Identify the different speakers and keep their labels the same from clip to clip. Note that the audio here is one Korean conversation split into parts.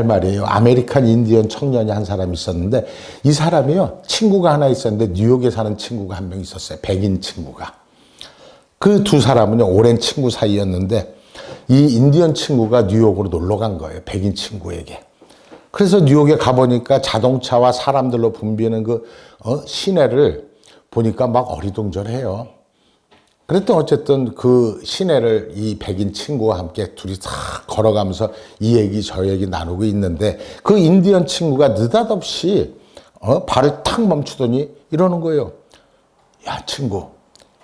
Speaker 1: 옛날 말이에요. 아메리칸 인디언 청년이 한 사람이 있었는데 이 사람이요. 친구가 하나 있었는데 뉴욕에 사는 친구가 한 명 있었어요. 백인 친구가. 그 두 사람은 오랜 친구 사이였는데 이 인디언 친구가 뉴욕으로 놀러 간 거예요. 백인 친구에게. 그래서 뉴욕에 가보니까 자동차와 사람들로 붐비는 그 어, 시내를 보니까 막 어리둥절해요. 그랬더니 어쨌든 그 시내를 이 백인 친구와 함께 둘이 싹 걸어가면서 이 얘기 저 얘기 나누고 있는데 그 인디언 친구가 느닷없이 어, 발을 탁 멈추더니 이러는 거예요. 야 친구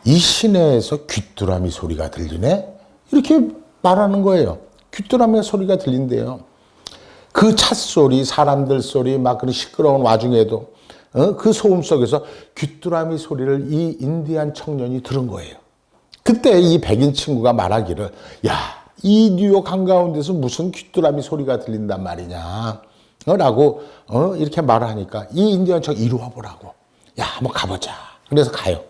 Speaker 1: 이 시내에서 귀뚜라미 소리가 들리네? 이렇게 말하는 거예요. 귀뚜라미 소리가 들린대요. 그 찻소리, 사람들 소리, 막 그런 시끄러운 와중에도 어? 그 소음 속에서 귀뚜라미 소리를 이 인디안 청년이 들은 거예요. 그때 이 백인 친구가 말하기를, 야, 이 뉴욕 한가운데서 무슨 귀뚜라미 소리가 들린단 말이냐. 어? 라고, 어? 이렇게 말을 하니까 이 인디언 청 이리 와보라고. 야, 한번 가보자. 그래서 가요.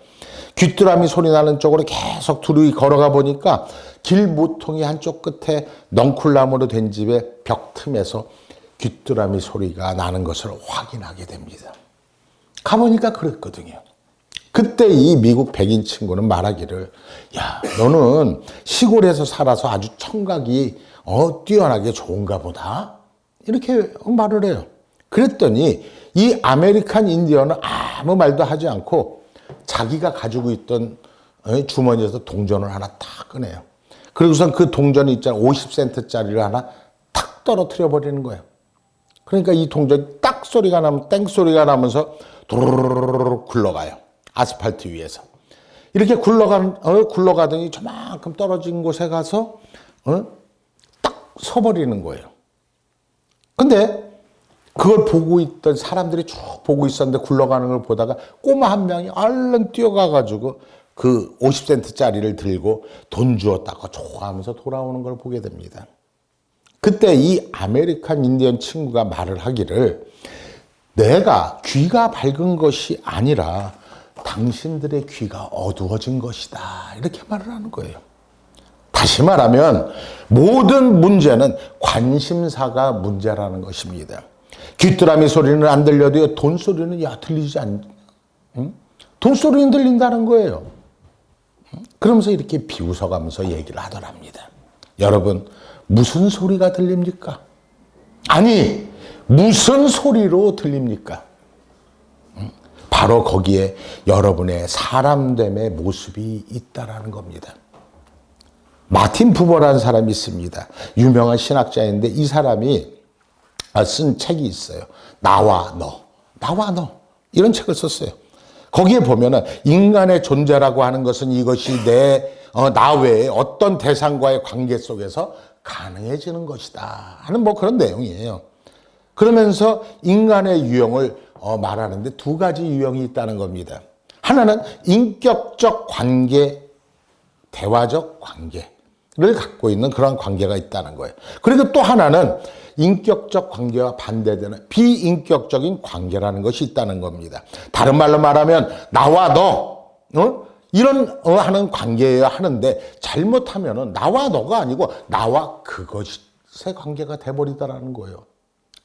Speaker 1: 귀뚜라미 소리 나는 쪽으로 계속 둘이 걸어가 보니까 길 모퉁이 한쪽 끝에 넝쿨나무로 된 집의 벽 틈에서 귀뚜라미 소리가 나는 것을 확인하게 됩니다. 가보니까 그랬거든요. 그때 이 미국 백인 친구는 말하기를, 야, 너는 시골에서 살아서 아주 청각이 어, 뛰어나게 좋은가 보다. 이렇게 말을 해요. 그랬더니 이 아메리칸 인디언은 아무 말도 하지 않고 자기가 가지고 있던 어, 주머니에서 동전을 하나 탁 꺼내요. 그리고선 그 동전이 있잖아. 50센트짜리를 하나 탁 떨어뜨려 버리는 거예요. 그러니까 이 동전이 딱 소리가 나면 땡 소리가 나면서 도르르르 굴러가요. 아스팔트 위에서. 이렇게 굴러간, 어, 굴러가더니 저만큼 떨어진 곳에 가서, 어, 딱 서버리는 거예요. 근데 그걸 보고 있던 사람들이 쭉 보고 있었는데 굴러가는 걸 보다가 꼬마 한 명이 얼른 뛰어가가지고 그 50센트짜리를 들고 돈 주었다고 좋아하면서 돌아오는 걸 보게 됩니다. 그때 이 아메리칸 인디언 친구가 말을 하기를 내가 귀가 밝은 것이 아니라 당신들의 귀가 어두워진 것이다. 이렇게 말을 하는 거예요. 다시 말하면 모든 문제는 관심사가 문제라는 것입니다. 귀뚜라미 소리는 안 들려도요, 돈 소리는 야, 들리지 않, 응? 돈 소리는 들린다는 거예요. 그러면서 이렇게 비웃어가면서 얘기를 하더랍니다. 여러분, 무슨 소리가 들립니까? 아니, 무슨 소리로 들립니까? 바로 거기에 여러분의 사람됨의 모습이 있다라는 겁니다. 마틴 부버라는 사람이 있습니다. 유명한 신학자인데 이 사람이 쓴 책이 있어요. 나와 너. 나와 너. 이런 책을 썼어요. 거기에 보면은 인간의 존재라고 하는 것은 이것이 내, 어, 나 외에 어떤 대상과의 관계 속에서 가능해지는 것이다. 하는 뭐 그런 내용이에요. 그러면서 인간의 유형을 어, 말하는데 두 가지 유형이 있다는 겁니다. 하나는 인격적 관계, 대화적 관계를 갖고 있는 그런 관계가 있다는 거예요. 그리고 또 하나는 인격적 관계와 반대되는 비인격적인 관계라는 것이 있다는 겁니다. 다른 말로 말하면 나와 너 어? 이런 어, 하는 관계여야 하는데 잘못하면은 나와 너가 아니고 나와 그것의 관계가 돼버리다라는 거예요.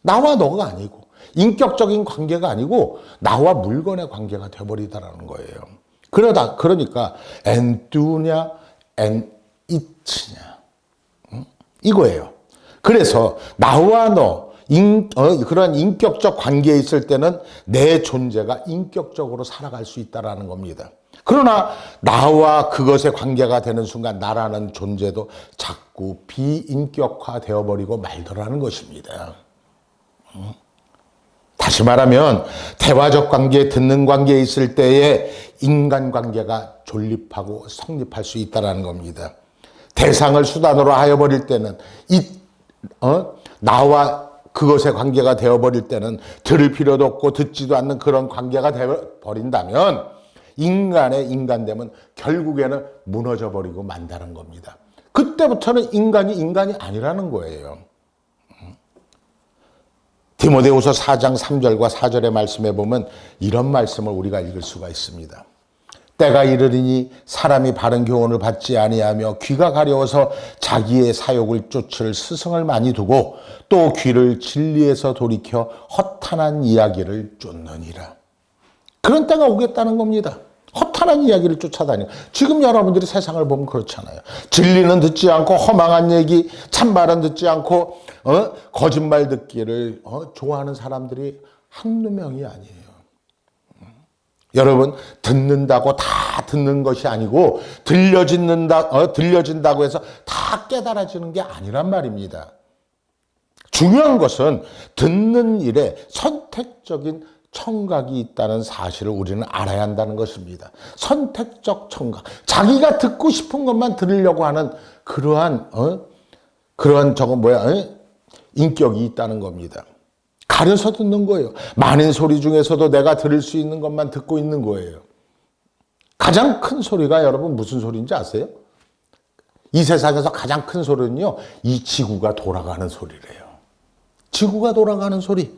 Speaker 1: 나와 너가 아니고 인격적인 관계가 아니고 나와 물건의 관계가 돼버리다라는 거예요. 그러다 그러니까 엔두냐 엔이치냐 응? 이거예요. 그래서 나와 너 인, 어, 그런 인격적 관계에 있을 때는 내 존재가 인격적으로 살아갈 수 있다라는 겁니다. 그러나 나와 그것의 관계가 되는 순간 나라는 존재도 자꾸 비인격화 되어버리고 말더라는 것입니다. 다시 말하면 대화적 관계, 듣는 관계에 있을 때에 인간 관계가 존립하고 성립할 수 있다는 겁니다. 대상을 수단으로 하여 버릴 때는 이 어? 나와 그것의 관계가 되어버릴 때는 들을 필요도 없고 듣지도 않는 그런 관계가 되어버린다면 인간의 인간됨은 결국에는 무너져 버리고 만다는 겁니다. 그때부터는 인간이 인간이 아니라는 거예요. 디모데후서 4장 3절과 4절의 말씀에 보면 이런 말씀을 우리가 읽을 수가 있습니다. 때가 이르리니 사람이 바른 교훈을 받지 아니하며 귀가 가려워서 자기의 사욕을 쫓을 스승을 많이 두고 또 귀를 진리에서 돌이켜 허탄한 이야기를 쫓느니라. 그런 때가 오겠다는 겁니다. 허탄한 이야기를 쫓아다니. 지금 여러분들이 세상을 보면 그렇잖아요. 진리는 듣지 않고 허망한 얘기, 참말은 듣지 않고 어? 거짓말 듣기를 어? 좋아하는 사람들이 한두 명이 아니에요. 여러분 듣는다고 다 듣는 것이 아니고 들려진다 어, 들려진다고 해서 다 깨달아지는 게 아니란 말입니다. 중요한 것은 듣는 일에 선택적인 청각이 있다는 사실을 우리는 알아야 한다는 것입니다. 선택적 청각. 자기가 듣고 싶은 것만 들으려고 하는 그러한 어? 그러한 저거 뭐야? 어? 인격이 있다는 겁니다. 가려서 듣는 거예요. 많은 소리 중에서도 내가 들을 수 있는 것만 듣고 있는 거예요. 가장 큰 소리가 여러분 무슨 소리인지 아세요? 이 세상에서 가장 큰 소리는요, 이 지구가 돌아가는 소리래요. 지구가 돌아가는 소리.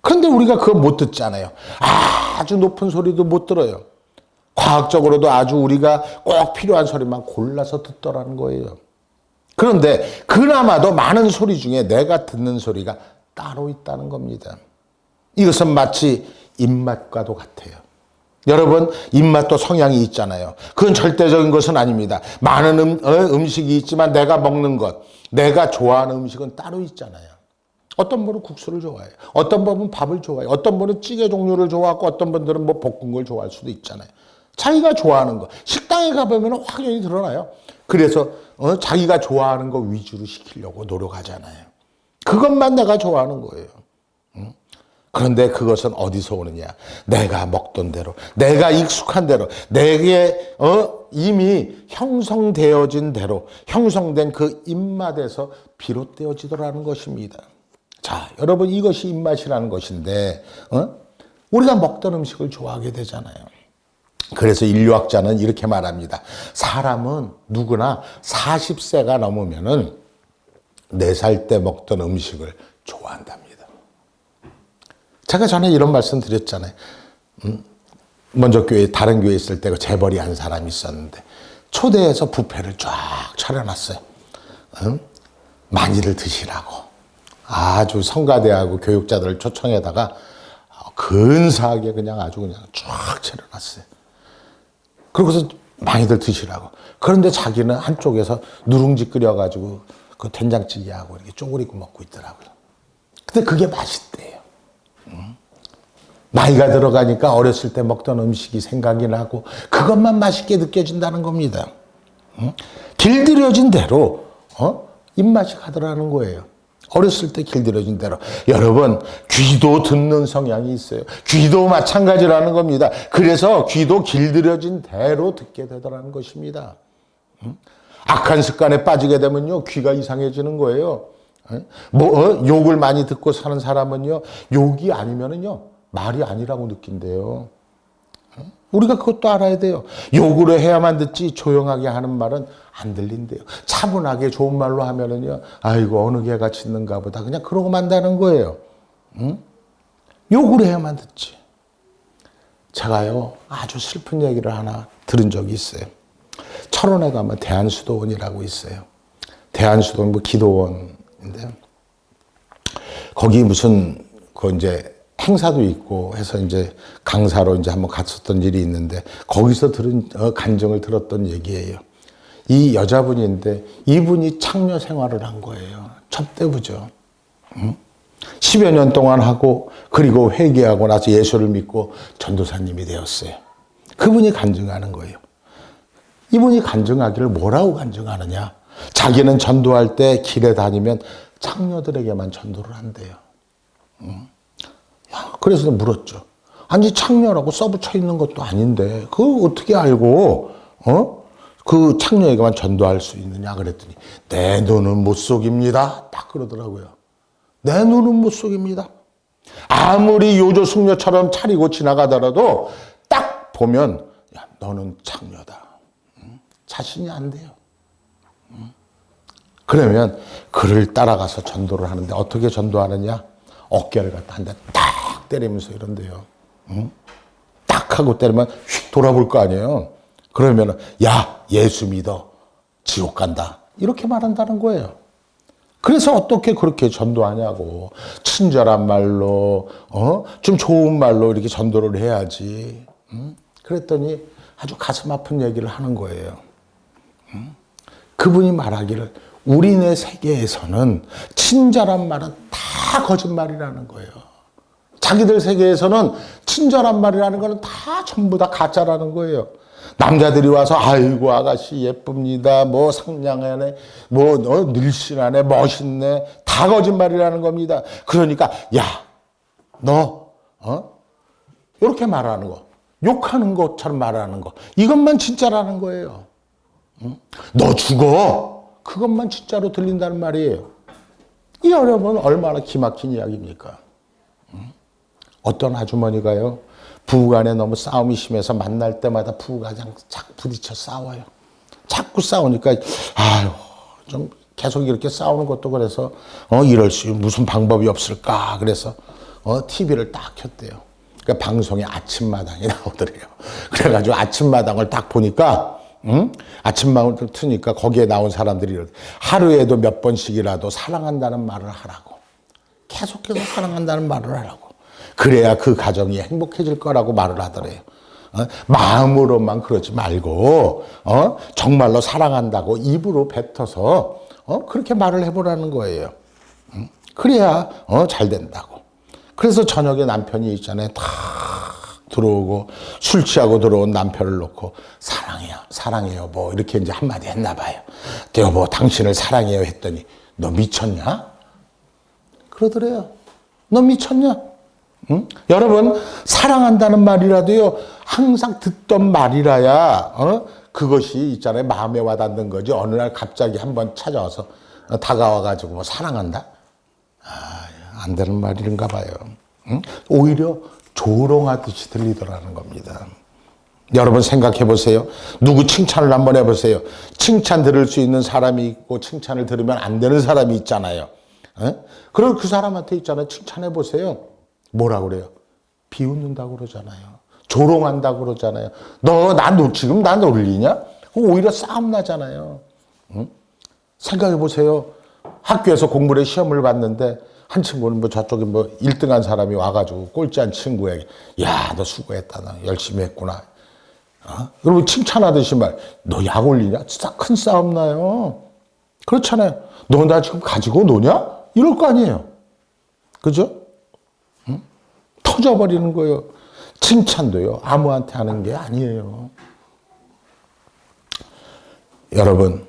Speaker 1: 그런데 우리가 그거 못 듣잖아요. 아주 높은 소리도 못 들어요. 과학적으로도 아주 우리가 꼭 필요한 소리만 골라서 듣더라는 거예요. 그런데 그나마도 많은 소리 중에 내가 듣는 소리가 따로 있다는 겁니다. 이것은 마치 입맛과도 같아요. 여러분, 입맛도 성향이 있잖아요. 그건 절대적인 것은 아닙니다. 많은 음, 어, 음식이 있지만 내가 먹는 것, 내가 좋아하는 음식은 따로 있잖아요. 어떤 분은 국수를 좋아해요. 어떤 분은 밥을 좋아해요. 어떤 분은 찌개 종류를 좋아하고 어떤 분들은 뭐 볶은 걸 좋아할 수도 있잖아요. 자기가 좋아하는 거. 식당에 가보면 확연히 드러나요. 그래서 어, 자기가 좋아하는 거 위주로 시키려고 노력하잖아요. 그것만 내가 좋아하는 거예요. 응? 그런데 그것은 어디서 오느냐? 내가 먹던 대로, 내가 익숙한 대로, 내게 어, 이미 형성되어진 대로, 형성된 그 입맛에서 비롯되어지더라는 것입니다. 자, 여러분 이것이 입맛이라는 것인데, 어? 우리가 먹던 음식을 좋아하게 되잖아요. 그래서 인류학자는 이렇게 말합니다. 사람은 누구나 40세가 넘으면은 4살 때 먹던 음식을 좋아한답니다. 제가 전에 이런 말씀 드렸잖아요. 음? 먼저 교회, 다른 교회에 있을 때그 재벌이 한 사람이 있었는데, 초대해서 부페를 쫙 차려놨어요. 음? 많이들 드시라고. 아주 성가대하고 교육자들을 초청해다가 근사하게 그냥 아주 그냥 쫙 차려놨어요. 그러고서 많이들 드시라고. 그런데 자기는 한쪽에서 누룽지 끓여가지고 그 된장찌개하고 이렇게 쪼그리고 먹고 있더라고요. 근데 그게 맛있대요. 음. 나이가 들어가니까 어렸을 때 먹던 음식이 생각이 나고 그것만 맛있게 느껴진다는 겁니다. 음. 길들여진 대로 어? 입맛이 가더라는 거예요. 어렸을 때 길들여진 대로. 여러분, 귀도 듣는 성향이 있어요. 귀도 마찬가지라는 겁니다. 그래서 귀도 길들여진 대로 듣게 되더라는 것입니다. 음. 악한 습관에 빠지게 되면요, 귀가 이상해지는 거예요. 뭐, 어? 욕을 많이 듣고 사는 사람은요, 욕이 아니면은요, 말이 아니라고 느낀대요. 우리가 그것도 알아야 돼요. 욕으로 해야만 듣지 조용하게 하는 말은 안 들린대요. 차분하게 좋은 말로 하면은요, 아이고, 어느 개가 짖는가 보다. 그냥 그러고 만다는 거예요. 응? 욕으로 해야만 듣지. 제가요, 아주 슬픈 얘기를 하나 들은 적이 있어요. 철원에 가면 대한수도원이라고 있어요. 대한수도원 뭐 기도원인데 거기 무슨 그 이제 행사도 있고 해서 이제 강사로 이제 한번 갔었던 일이 있는데 거기서 들은 어, 간증을 들었던 얘기예요. 이 여자분인데 이분이 창녀 생활을 한 거예요. 첩대부죠. 응? 10여 년 동안 하고 그리고 회개하고 나서 예수를 믿고 전도사님이 되었어요. 그분이 간증하는 거예요. 이분이 간증하기를 뭐라고 간증하느냐? 자기는 전도할 때 길에 다니면 창녀들에게만 전도를 한대요. 그래서 물었죠. 아니 창녀라고 써붙여 있는 것도 아닌데 그 어떻게 알고 어? 그 창녀에게만 전도할 수 있느냐 그랬더니 내 눈은 못 속입니다. 딱 그러더라고요. 내 눈은 못 속입니다. 아무리 요조 숙녀처럼 차리고 지나가더라도 딱 보면 야 너는 창녀다. 자신이 안 돼요. 그러면 그를 따라가서 전도를 하는데 어떻게 전도하느냐? 어깨를 갖다 한 대 딱 때리면서 이런데요. 응? 딱탁 하고 때리면 휙 돌아볼 거 아니에요. 그러면은 야 예수 믿어 지옥 간다 이렇게 말한다는 거예요. 그래서 어떻게 그렇게 전도하냐고 친절한 말로 어? 좀 좋은 말로 이렇게 전도를 해야지. 음? 그랬더니 아주 가슴 아픈 얘기를 하는 거예요. 음? 그분이 말하기를 우리네 세계에서는 친절한 말은 다 거짓말이라는 거예요. 자기들 세계에서는 친절한 말이라는 거는 다 전부 다 가짜라는 거예요. 남자들이 와서 아이고 아가씨 예쁩니다. 뭐 상냥하네. 뭐 어, 늘씬하네. 멋있네. 다 거짓말이라는 겁니다. 그러니까 야 너 어? 이렇게 말하는 거. 욕하는 것처럼 말하는 거. 이것만 진짜라는 거예요. 응? 너 죽어. 그것만 진짜로 들린다는 말이에요. 이 여러분 얼마나 기막힌 이야기입니까? 어떤 아주머니가요, 부부간에 너무 싸움이 심해서 만날 때마다 부부가 자꾸 부딪혀 싸워요. 자꾸 싸우니까, 아유, 좀 계속 이렇게 싸우는 것도 그래서, 어, 이럴 수, 무슨 방법이 없을까. 그래서, 어, TV를 딱 켰대요. 그러니까 방송에 아침마당이 나오더래요. 그래가지고 아침마당을 딱 보니까, 응? 아침마당을 트니까 거기에 나온 사람들이 하루에도 몇 번씩이라도 사랑한다는 말을 하라고. 계속해서 사랑한다는 말을 하라고. 그래야 그 가정이 행복해질 거라고 말을 하더래요. 어? 마음으로만 그러지 말고 어? 정말로 사랑한다고 입으로 뱉어서 어? 그렇게 말을 해보라는 거예요. 응? 그래야 어? 잘 된다고. 그래서 저녁에 남편이 있잖아요. 다 들어오고 술 취하고 들어온 남편을 놓고 사랑해요, 사랑해요, 뭐 이렇게 이제 한마디 했나 봐요. 여보, 당신을 사랑해요 했더니 너 미쳤냐? 그러더래요. 너 미쳤냐? 응? 여러분 사랑한다는 말이라도요 항상 듣던 말이라야 어? 그것이 있잖아요 마음에 와닿는 거지 어느 날 갑자기 한번 찾아와서 어, 다가와가지고 뭐 사랑한다 아, 안 되는 말인가 봐요 응? 오히려 조롱하듯이 들리더라는 겁니다 여러분 생각해 보세요 누구 칭찬을 한번 해보세요 칭찬 들을 수 있는 사람이 있고 칭찬을 들으면 안 되는 사람이 있잖아요 어? 그럼 그 사람한테 있잖아요 칭찬해 보세요 뭐라 그래요? 비웃는다고 그러잖아요. 조롱한다고 그러잖아요. 너, 나, 너 지금 나 놀리냐? 오히려 싸움 나잖아요. 응? 생각해 보세요. 학교에서 공부를 시험을 봤는데 한 친구는 뭐 저쪽에 뭐 1등 한 사람이 와가지고 꼴찌한 친구에게 야, 너 수고했다. 너 열심히 했구나. 어? 그러면 칭찬하듯이 말, 너 약 올리냐? 진짜 큰 싸움 나요. 그렇잖아요. 너 나 지금 가지고 노냐? 이럴 거 아니에요. 그죠? 터져버리는 거예요. 칭찬도요. 아무한테 하는 게 아니에요. 여러분,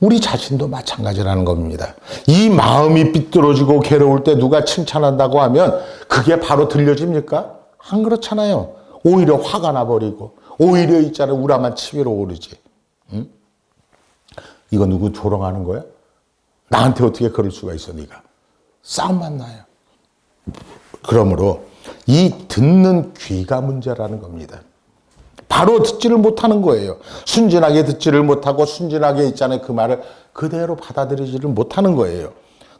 Speaker 1: 우리 자신도 마찬가지라는 겁니다. 이 마음이 삐뚤어지고 괴로울 때 누가 칭찬한다고 하면 그게 바로 들려집니까? 안 그렇잖아요. 오히려 화가 나버리고, 오히려 있잖아요. 우라만 치밀어 오르지. 응? 이거 누구 조롱하는 거야? 나한테 어떻게 그럴 수가 있어, 네가? 싸움만 나요. 그러므로 이 듣는 귀가 문제라는 겁니다. 바로 듣지를 못하는 거예요. 순진하게 듣지를 못하고 순진하게 있잖아요. 그 말을 그대로 받아들이지를 못하는 거예요.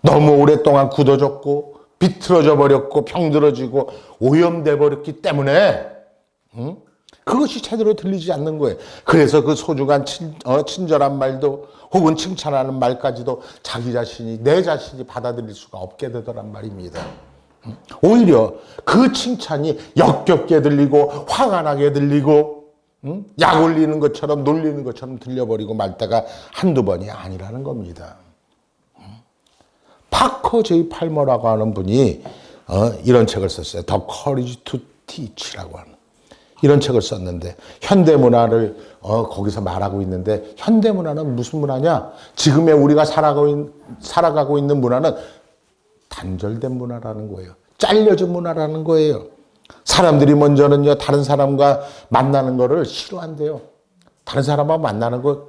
Speaker 1: 너무 오랫동안 굳어졌고 비틀어져 버렸고 병들어지고 오염돼 버렸기 때문에 응? 그것이 제대로 들리지 않는 거예요. 그래서 그 소중한 친, 어, 친절한 말도 혹은 칭찬하는 말까지도 자기 자신이 내 자신이 받아들일 수가 없게 되더란 말입니다. 오히려 그 칭찬이 역겹게 들리고 화가 나게 들리고 응? 약 올리는 것처럼 놀리는 것처럼 들려버리고 말 때가 한두 번이 아니라는 겁니다. 파커 제이 팔머라고 하는 분이 어, 이런 책을 썼어요. The Courage to Teach라고 하는 이런 책을 썼는데 현대 문화를 어, 거기서 말하고 있는데 현대 문화는 무슨 문화냐? 지금의 우리가 살아가고, 있, 살아가고 있는 문화는 단절된 문화라는 거예요. 잘려진 문화라는 거예요. 사람들이 먼저는요, 다른 사람과 만나는 거를 싫어한대요. 다른 사람과 만나는 거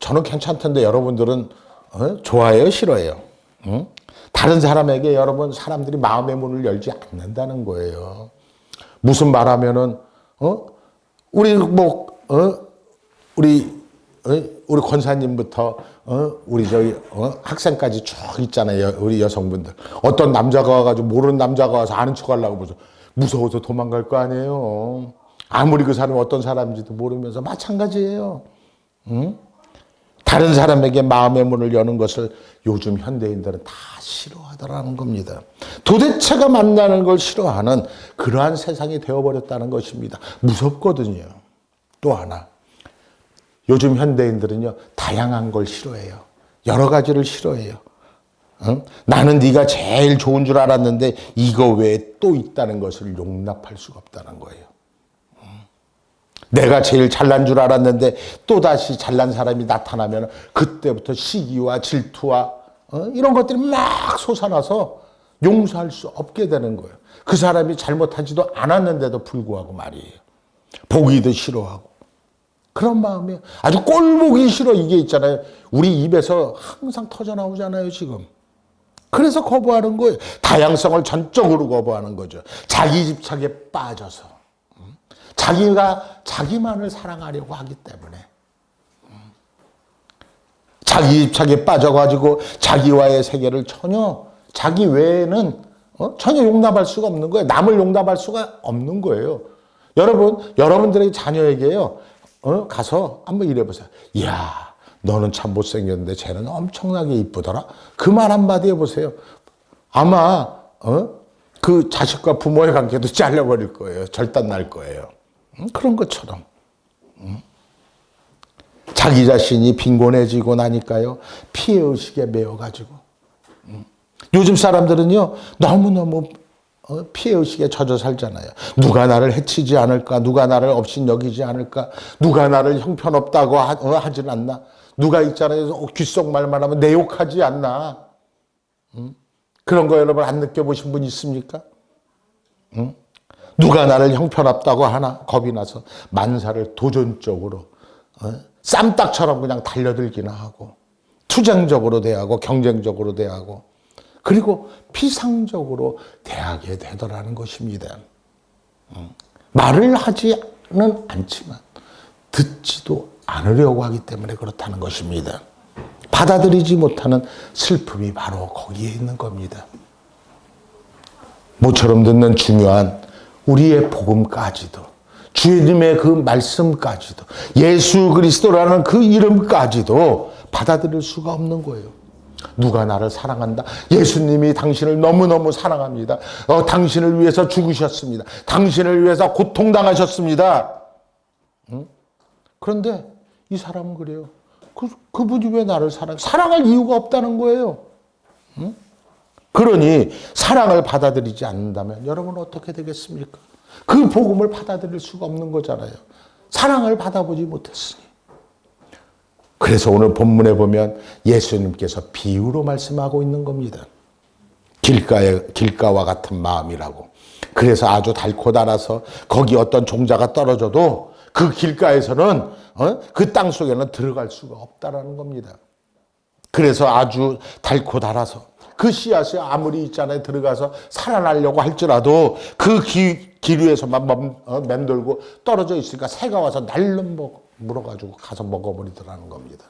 Speaker 1: 저는 괜찮던데 여러분들은 어? 좋아해요, 싫어해요? 응? 다른 사람에게 여러분 사람들이 마음의 문을 열지 않는다는 거예요. 무슨 말 하면은 어? 우리 뭐 어? 우리 어? 우리 권사님부터 어? 우리 저기 어? 학생까지 쭉 있잖아요. 우리 여성분들. 어떤 남자가 와가지고 모르는 남자가 와서 아는 척 하려고 무서 무서워서 도망갈 거 아니에요. 아무리 그 사람이 어떤 사람인지도 모르면서 마찬가지예요. 응? 다른 사람에게 마음의 문을 여는 것을 요즘 현대인들은 다 싫어하더라는 겁니다. 도대체가 만나는 걸 싫어하는 그러한 세상이 되어버렸다는 것입니다. 무섭거든요. 또 하나. 요즘 현대인들은요, 다양한 걸 싫어해요. 여러 가지를 싫어해요. 응? 나는 네가 제일 좋은 줄 알았는데 이거 외에 또 있다는 것을 용납할 수가 없다는 거예요. 내가 제일 잘난 줄 알았는데 또다시 잘난 사람이 나타나면 그때부터 시기와 질투와 어? 이런 것들이 막 솟아나서 용서할 수 없게 되는 거예요. 그 사람이 잘못하지도 않았는데도 불구하고 말이에요. 보기도 싫어하고. 그런 마음이 아주 꼴보기 싫어 이게 있잖아요. 우리 입에서 항상 터져 나오잖아요, 지금. 그래서 거부하는 거예요. 다양성을 전적으로 거부하는 거죠. 자기 집착에 빠져서. 자기가 자기만을 사랑하려고 하기 때문에. 자기 집착에 빠져가지고 자기와의 세계를 전혀 자기 외에는 어? 전혀 용납할 수가 없는 거예요. 남을 용납할 수가 없는 거예요. 여러분, 여러분들의 자녀에게요, 어? 가서 한번 이래 보세요. 이야, 너는 참 못생겼는데 쟤는 엄청나게 이쁘더라. 그 말 한마디 해보세요. 아마, 어? 그 자식과 부모의 관계도 잘려버릴 거예요. 절단 날 거예요. 음, 그런 것처럼. 음. 자기 자신이 빈곤해지고 나니까요. 피해의식에 매여가지고. 음. 요즘 사람들은요. 너무너무 어, 피해의식에 젖어 살잖아요. 누가 나를 해치지 않을까? 누가 나를 없인 여기지 않을까? 누가 나를 형편없다고 하, 어, 하진 않나? 누가 있잖아요. 어, 귓속말만 하면 내 욕하지 않나? 그런 거 여러분 안 느껴보신 분 있습니까? 응? 누가 나를 형편없다고 하나 겁이 나서 만사를 도전적으로 어? 쌈딱처럼 그냥 달려들기나 하고 투쟁적으로 대하고 경쟁적으로 대하고 그리고 피상적으로 대하게 되더라는 것입니다. 응. 말을 하지는 않지만 듣지도 않으려고 하기 때문에 그렇다는 것입니다. 받아들이지 못하는 슬픔이 바로 거기에 있는 겁니다. 모처럼 듣는 중요한 우리의 복음까지도 주님의 그 말씀까지도 예수 그리스도라는 그 이름까지도 받아들일 수가 없는 거예요. 누가 나를 사랑한다? 예수님이 당신을 너무너무 사랑합니다. 어, 당신을 위해서 죽으셨습니다. 당신을 위해서 고통당하셨습니다. 응? 그런데 이 사람은 그래요. 그, 그분이 왜 나를 사랑, 사랑할 이유가 없다는 거예요. 응? 그러니 사랑을 받아들이지 않는다면 여러분 어떻게 되겠습니까? 그 복음을 받아들일 수가 없는 거잖아요. 사랑을 받아보지 못했으니. 그래서 오늘 본문에 보면 예수님께서 비유로 말씀하고 있는 겁니다. 길가에, 길가와 같은 마음이라고. 그래서 아주 달고 달아서 거기 어떤 종자가 떨어져도 그 길가에서는 어? 그 땅 속에는 들어갈 수가 없다라는 겁니다. 그래서 아주 달고 달아서 그 씨앗이 아무리 있잖아요 들어가서 살아나려고 할지라도 그 기, 기류에서만 멈, 어, 맴돌고 떨어져 있으니까 새가 와서 날름 물어가지고 가서 먹어버리더라는 겁니다.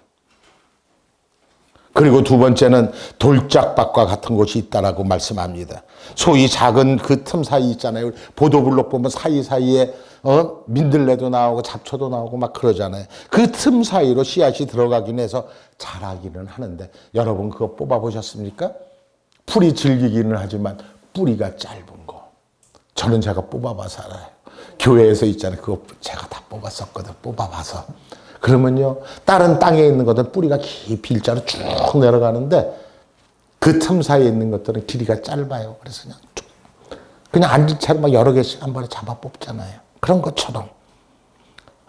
Speaker 1: 그리고 두 번째는 돌짝밭과 같은 곳이 있다라고 말씀합니다. 소위 작은 그 틈 사이 있잖아요. 보도블록 보면 사이사이에 어? 민들레도 나오고 잡초도 나오고 막 그러잖아요. 그 틈 사이로 씨앗이 들어가긴 해서 자라기는 하는데 여러분 그거 뽑아 보셨습니까? 풀이 질기기는 하지만 뿌리가 짧은 거. 저는 제가 뽑아봐서 알아요. 교회에서 있잖아요. 그거 제가 다 뽑았었거든. 뽑아봐서. 그러면요, 다른 땅에 있는 것들 뿌리가 깊이 일자로 쭉 내려가는데 그 틈 사이에 있는 것들은 길이가 짧아요. 그래서 그냥 쭉, 그냥 앉은 채로 막 여러 개씩 한 번에 잡아 뽑잖아요. 그런 것처럼.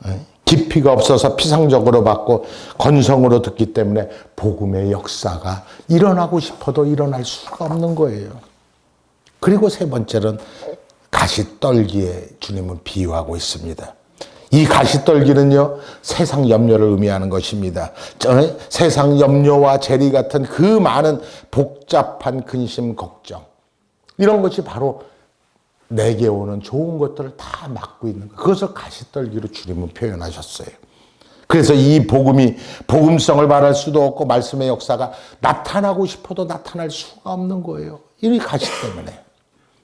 Speaker 1: 예? 깊이가 없어서 피상적으로 받고 건성으로 듣기 때문에 복음의 역사가 일어나고 싶어도 일어날 수가 없는 거예요. 그리고 세 번째는 가시떨기에 주님은 비유하고 있습니다. 이 가시떨기는요, 세상 염려를 의미하는 것입니다. 세상 염려와 재리 같은 그 많은 복잡한 근심, 걱정. 이런 것이 바로 내게 오는 좋은 것들을 다 막고 있는 거. 그것을 가시떨기로 주님은 표현하셨어요. 그래서 이 복음이 복음성을 말할 수도 없고 말씀의 역사가 나타나고 싶어도 나타날 수가 없는 거예요. 이 가시 때문에.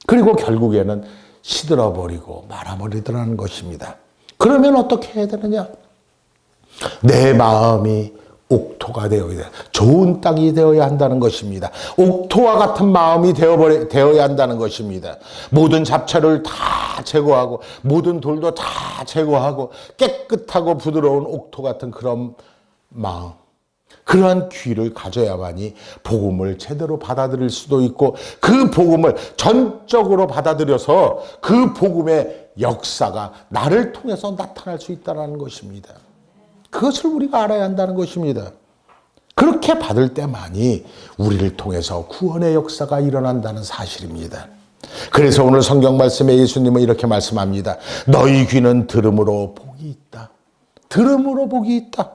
Speaker 1: 그리고 결국에는 시들어버리고 말아버리더라는 것입니다. 그러면 어떻게 해야 되느냐? 내 마음이 옥토가 되어야 돼. 좋은 땅이 되어야 한다는 것입니다. 옥토와 같은 마음이 되어버려, 되어야 한다는 것입니다. 모든 잡초를 다 제거하고, 모든 돌도 다 제거하고, 깨끗하고 부드러운 옥토 같은 그런 마음. 그러한 귀를 가져야만이 복음을 제대로 받아들일 수도 있고 그 복음을 전적으로 받아들여서 그 복음의 역사가 나를 통해서 나타날 수 있다는 것입니다. 그것을 우리가 알아야 한다는 것입니다. 그렇게 받을 때만이 우리를 통해서 구원의 역사가 일어난다는 사실입니다. 그래서 오늘 성경 말씀에 예수님은 이렇게 말씀합니다. 너희 귀는 들음으로 복이 있다. 들음으로 복이 있다.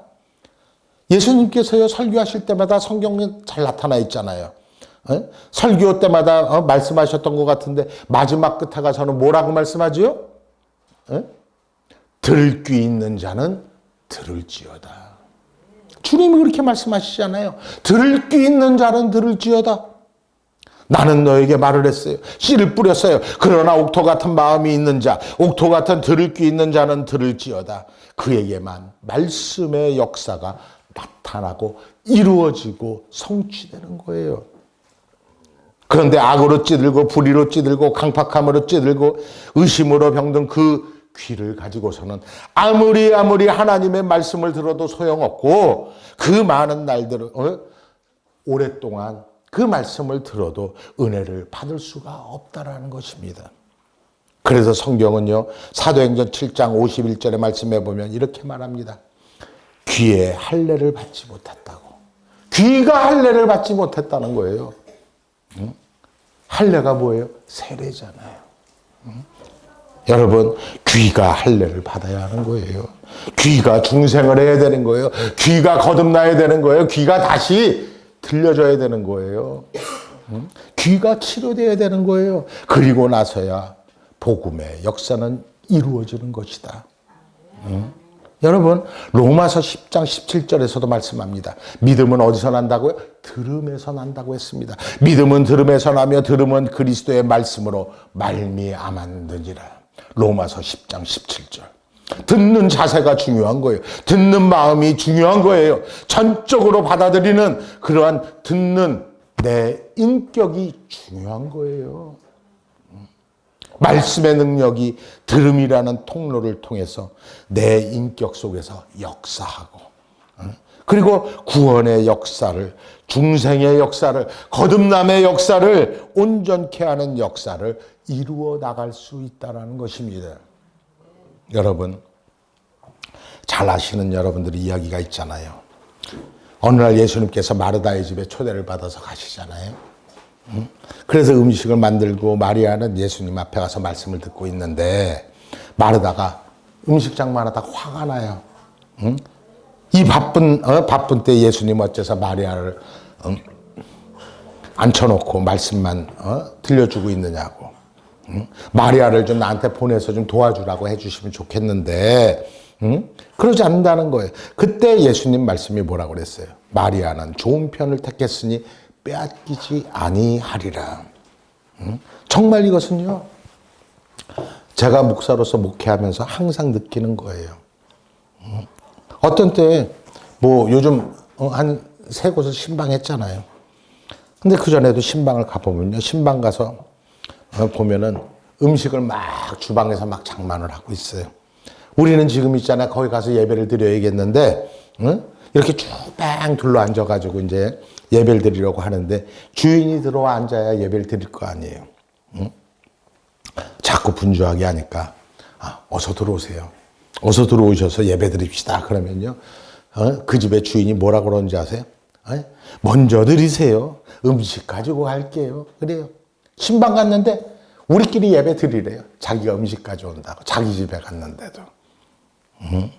Speaker 1: 예수님께서요 설교하실 때마다 성경에 잘 나타나 있잖아요. 어? 설교 때마다 어? 말씀하셨던 것 같은데 마지막 끝에 가서는 뭐라고 말씀하지요? 어? 들을 귀 있는 자는 들을지어다. 주님이 그렇게 말씀하시잖아요. 들을 귀 있는 자는 들을지어다. 나는 너에게 말을 했어요. 씨를 뿌렸어요. 그러나 옥토 같은 마음이 있는 자, 옥토 같은 들을 귀 있는 자는 들을지어다. 그에게만 말씀의 역사가 나타나고 이루어지고 성취되는 거예요. 그런데 악으로 찌들고 불의로 찌들고 강팍함으로 찌들고 의심으로 병든 그 귀를 가지고서는 아무리 아무리 하나님의 말씀을 들어도 소용없고 그 많은 날들 어? 오랫동안 그 말씀을 들어도 은혜를 받을 수가 없다라는 것입니다. 그래서 성경은요 사도행전 7장 51절의 말씀에 보면 이렇게 말합니다. 귀에 할례를 받지 못했다고. 귀가 할례를 받지 못했다는 거예요. 응? 할례가 뭐예요? 세례잖아요. 응? 여러분 귀가 할례를 받아야 하는 거예요. 귀가 중생을 해야 되는 거예요. 귀가 거듭나야 되는 거예요. 귀가 다시 들려줘야 되는 거예요. 응? 귀가 치료돼야 되는 거예요. 그리고 나서야 복음의 역사는 이루어지는 것이다. 응? 여러분 로마서 10장 17절에서도 말씀합니다. 믿음은 어디서 난다고요? 들음에서 난다고 했습니다. 믿음은 들음에서 나며 들음은 그리스도의 말씀으로 말미암았느니라. 로마서 10장 17절. 듣는 자세가 중요한 거예요. 듣는 마음이 중요한 거예요. 전적으로 받아들이는 그러한 듣는 내 인격이 중요한 거예요. 말씀의 능력이 들음이라는 통로를 통해서 내 인격 속에서 역사하고 그리고 구원의 역사를 중생의 역사를 거듭남의 역사를 온전케 하는 역사를 이루어 나갈 수 있다는 것입니다. 여러분 잘 아시는 여러분들이 이야기가 있잖아요. 어느 날 예수님께서 마르다의 집에 초대를 받아서 가시잖아요. 그래서 음식을 만들고 마리아는 예수님 앞에 가서 말씀을 듣고 있는데 마르다가 음식 장만 하다가 화가 나요. 응? 이 바쁜 어? 바쁜 때 예수님 어째서 마리아를 응? 앉혀놓고 말씀만 어? 들려주고 있느냐고. 응? 마리아를 좀 나한테 보내서 좀 도와주라고 해주시면 좋겠는데 그러지 않는다는 거예요. 그때 예수님 말씀이 뭐라고 그랬어요? 마리아는 좋은 편을 택했으니 빼앗기지 아니하리라. 정말 이것은요. 제가 목사로서 목회하면서 항상 느끼는 거예요. 어떤 때 뭐 요즘 어, 한세 곳을 신방했잖아요. 근데 그 전에도 신방을 가보면요. 신방 가서 어, 보면은 음식을 막 주방에서 막 장만을 하고 있어요. 우리는 지금 있잖아요. 거기 가서 예배를 드려야겠는데, 응? 이렇게 쭉뺑 둘러 앉아가지고 이제 예배를 드리려고 하는데 주인이 들어와 앉아야 예배를 드릴 거 아니에요. 응? 자꾸 분주하게 하니까 아, 어서 들어오세요. 어서 들어오셔서 예배 드립시다. 그러면요. 어? 그 집의 주인이 뭐라 그러는지 아세요? 어? 먼저 드리세요. 음식 가지고 갈게요. 그래요. 신방 갔는데 우리끼리 예배 드리래요. 자기가 음식 가져온다고. 자기 집에 갔는데도. 응?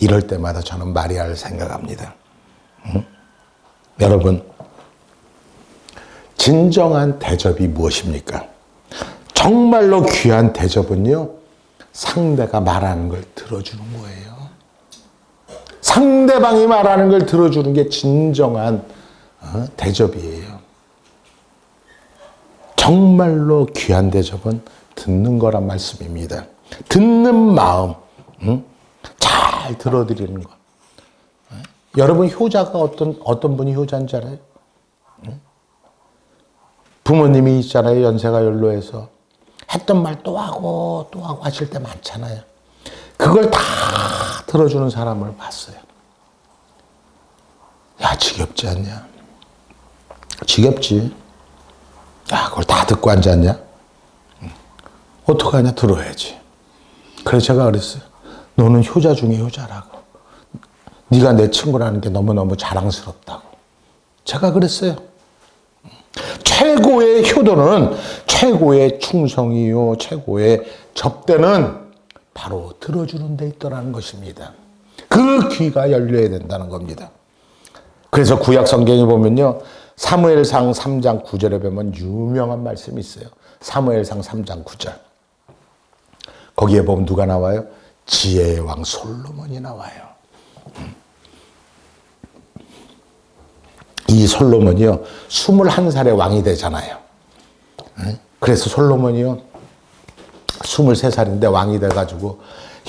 Speaker 1: 이럴 때마다 저는 마리아를 생각합니다. 응? 여러분, 진정한 대접이 무엇입니까? 정말로 귀한 대접은요, 상대가 말하는 걸 들어주는 거예요. 상대방이 말하는 걸 들어주는 게 진정한 어, 대접이에요. 정말로 귀한 대접은 듣는 거란 말씀입니다. 듣는 마음, 응? 잘 들어드리는 거. 응? 여러분 효자가 어떤 어떤 분이 효자인 줄 알아요? 응? 부모님이 있잖아요 연세가 연로해서 했던 말 또 하고 또 하고 하실 때 많잖아요. 그걸 다 들어주는 사람을 봤어요. 야 지겹지 않냐? 지겹지. 야 그걸 다 듣고 앉았냐? 어떡하냐 들어야지. 그래서 제가 그랬어요. 너는 효자 중에 효자라고. 네가 내 친구라는 게 너무너무 자랑스럽다고. 제가 그랬어요. 최고의 효도는 최고의 충성이요, 최고의 접대는 바로 들어주는 데 있더라는 것입니다. 그 귀가 열려야 된다는 겁니다. 그래서 구약 성경에 보면요. 사무엘상 3장 9절에 보면 유명한 말씀이 있어요. 사무엘상 3장 9절. 거기에 보면 누가 나와요? 지혜의 왕 솔로몬이 나와요. 이 솔로몬이요, 21살에 왕이 되잖아요. 그래서 솔로몬이요, 23살인데 왕이 돼가지고,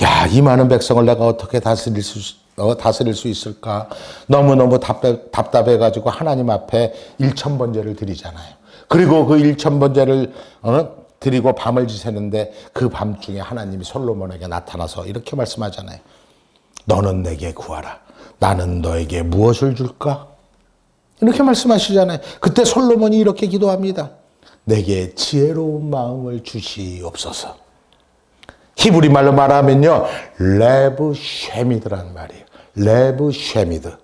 Speaker 1: 야, 이 많은 백성을 내가 어떻게 다스릴 수, 어, 다스릴 수 있을까? 너무너무 답답, 답답해가지고 하나님 앞에 일천번제를 드리잖아요. 그리고 그 일천번제를, 어, 드리고 밤을 지새는데 그 밤 중에 하나님이 솔로몬에게 나타나서 이렇게 말씀하잖아요. 너는 내게 구하라. 나는 너에게 무엇을 줄까? 이렇게 말씀하시잖아요. 그때 솔로몬이 이렇게 기도합니다. 내게 지혜로운 마음을 주시옵소서. 히브리 말로 말하면요. 레브 쉐미드라는 말이에요. 레브 쉐미드.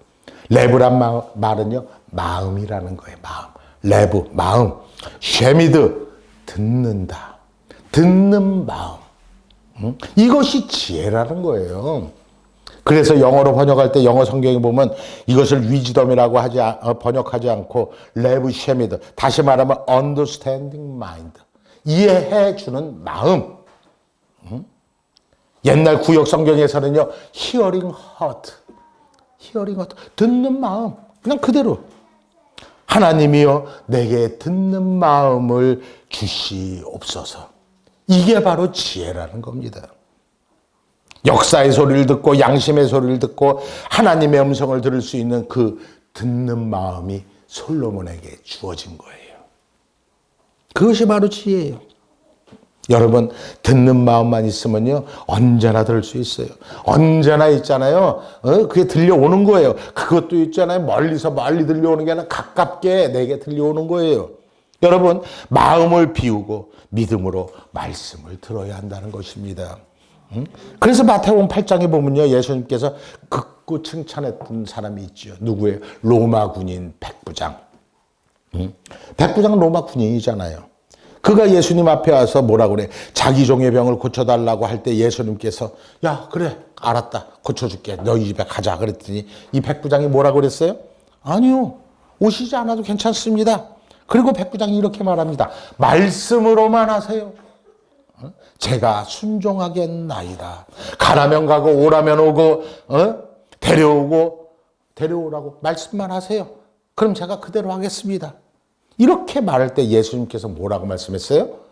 Speaker 1: 레브란 마, 말은요. 마음이라는 거예요. 마음. 레브, 마음. 쉐미드, 듣는다. 듣는 마음. 응? 이것이 지혜라는 거예요. 그래서 영어로 번역할 때 영어 성경에 보면 이것을 위즈덤이라고 하지 어, 번역하지 않고 레브 쉐미드 다시 말하면 understanding mind 이해해 주는 마음. 응? 옛날 구역 성경에서는요 hearing heart, hearing heart 듣는 마음 그냥 그대로 하나님이요 내게 듣는 마음을 주시옵소서. 이게 바로 지혜라는 겁니다. 역사의 소리를 듣고 양심의 소리를 듣고 하나님의 음성을 들을 수 있는 그 듣는 마음이 솔로몬에게 주어진 거예요. 그것이 바로 지혜예요. 여러분 듣는 마음만 있으면요 언제나 들을 수 있어요. 언제나 있잖아요. 어? 그게 들려오는 거예요. 그것도 있잖아요. 멀리서 멀리 들려오는 게 아니라 가깝게 내게 들려오는 거예요. 여러분 마음을 비우고 믿음으로 말씀을 들어야 한다는 것입니다. 그래서 마태복음 8장에 보면요. 예수님께서 극구 칭찬했던 사람이 있죠. 누구예요? 로마 군인 백부장. 백부장은 로마 군인이잖아요. 그가 예수님 앞에 와서 뭐라 그래? 자기 종의 병을 고쳐달라고 할 때 예수님께서 야 그래 알았다 고쳐줄게 너희 집에 가자 그랬더니 이 백부장이 뭐라 그랬어요? 아니요 오시지 않아도 괜찮습니다. 그리고 백부장이 이렇게 말합니다. 말씀으로만 하세요. 제가 순종하겠나이다. 가라면 가고 오라면 오고 어? 데려오고 데려오라고 말씀만 하세요. 그럼 제가 그대로 하겠습니다. 이렇게 말할 때 예수님께서 뭐라고 말씀했어요?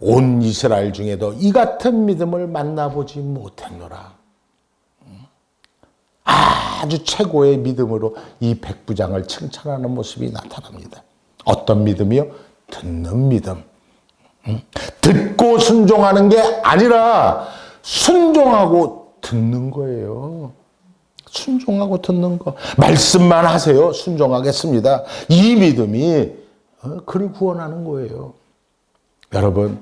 Speaker 1: 온 이스라엘 중에도 이 같은 믿음을 만나보지 못했노라. 아주 최고의 믿음으로 이 백부장을 칭찬하는 모습이 나타납니다. 어떤 믿음이요? 듣는 믿음. 듣고 순종하는 게 아니라 순종하고 듣는 거예요. 순종하고 듣는 거. 말씀만 하세요. 순종하겠습니다. 이 믿음이 어, 그를 구원하는 거예요. 여러분,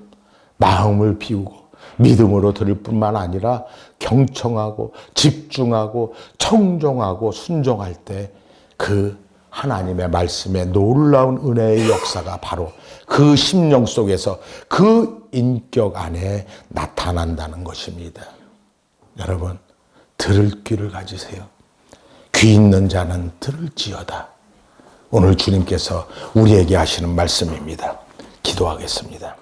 Speaker 1: 마음을 비우고 믿음으로 들을 뿐만 아니라 경청하고 집중하고 청종하고 순종할 때 그 하나님의 말씀에 놀라운 은혜의 역사가 바로 그 심령 속에서 그 인격 안에 나타난다는 것입니다. 여러분, 들을 귀를 가지세요. 귀 있는 자는 들을지어다. 오늘 주님께서 우리에게 하시는 말씀입니다. 기도하겠습니다.